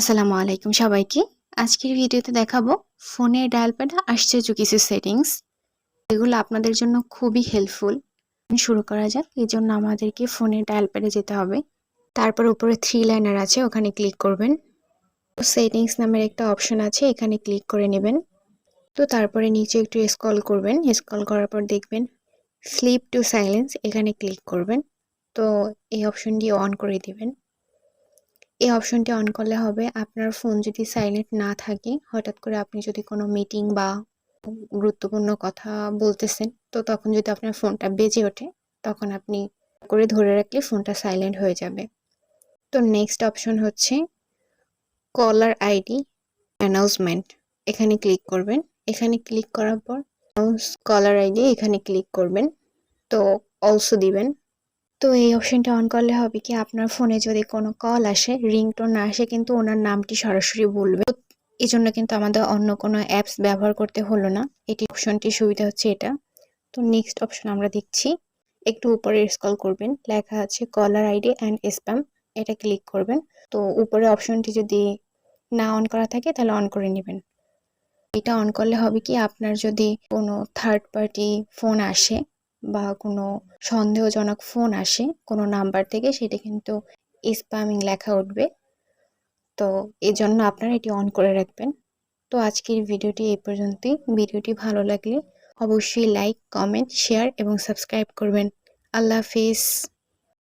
আসসালামু আলাইকুম সবাইকে। আজকের ভিডিওতে দেখাবো ফোনের ডায়াল প্যাডে আশ্চর্য কিছু সেটিংস। এগুলো আপনাদের জন্য খুবই হেল্পফুল শুরু করা যাক, এই জন্য আমাদেরকে ফোনের ডায়াল প্যাডে যেতে হবে। তারপর উপরে থ্রি লাইনার আছে, ওখানে ক্লিক করবেন। সেটিংস নামের একটা অপশন আছে, এখানে ক্লিক করে নেবেন। তো তারপরে নিচে একটু স্ক্রল করবেন। স্ক্রল করার পর দেখবেন স্লিপ টু সাইলেন্স এখানে ক্লিক করবেন। তো এই অপশনটি অন করে দিবেন। এই অপশনটি অন করলে হবে। আপনার ফোন যদি সাইলেন্ট না থাকে, হঠাৎ করে আপনি যদি কোনো মিটিং বা গুরুত্বপূর্ণ কথা বলতেছেন, তো তখন যদি আপনার ফোনটা বেজে ওঠে, তখন আপনি করে ধরে রাখলে ফোনটা সাইলেন্ট হয়ে যাবে। তো নেক্সট অপশন হচ্ছে কলার আইডি অ্যানাউন্সমেন্ট এখানে ক্লিক করবেন। এখানে ক্লিক করার পর কলার আইডি এখানে ক্লিক করবেন। তো অলসো দিবেন। তো এই অপশনটা অন করলে হবে কি, আপনার ফোনে যদি কোনো কল আসে রিংটোন না আসে, কিন্তু ওনার নামটি সরাসরি বলবে। এই জন্য কিন্তু আমাদের অন্য কোনো অ্যাপস ব্যবহার করতে হলো না। এটি অপশনটি সুবিধা হচ্ছে এটা। তো নেক্সট অপশন আমরা দেখছি। একটু উপরে স্কল করবেন। লেখা আছে কলার আইডি অ্যান্ড স্প্যাম এটা ক্লিক করবেন। তো উপরে অপশনটি যদি না অন করা থাকে, তাহলে অন করে নেবেন। এটা অন করলে হবে কি, আপনার যদি কোনো থার্ড পার্টি ফোন আসে বা কোনো সন্দেহজনক ফোন আসে কোনো নাম্বার থেকে, সেটা কিন্তু স্প্যামিং লেখা উঠবে। তো এই জন্য আপনারা এটি অন করে রাখবেন। তো আজকের ভিডিওটি এই পর্যন্তই। ভিডিওটি ভালো লাগলে অবশ্যই লাইক কমেন্ট শেয়ার এবং সাবস্ক্রাইব করবেন। আল্লাহ হাফিজ।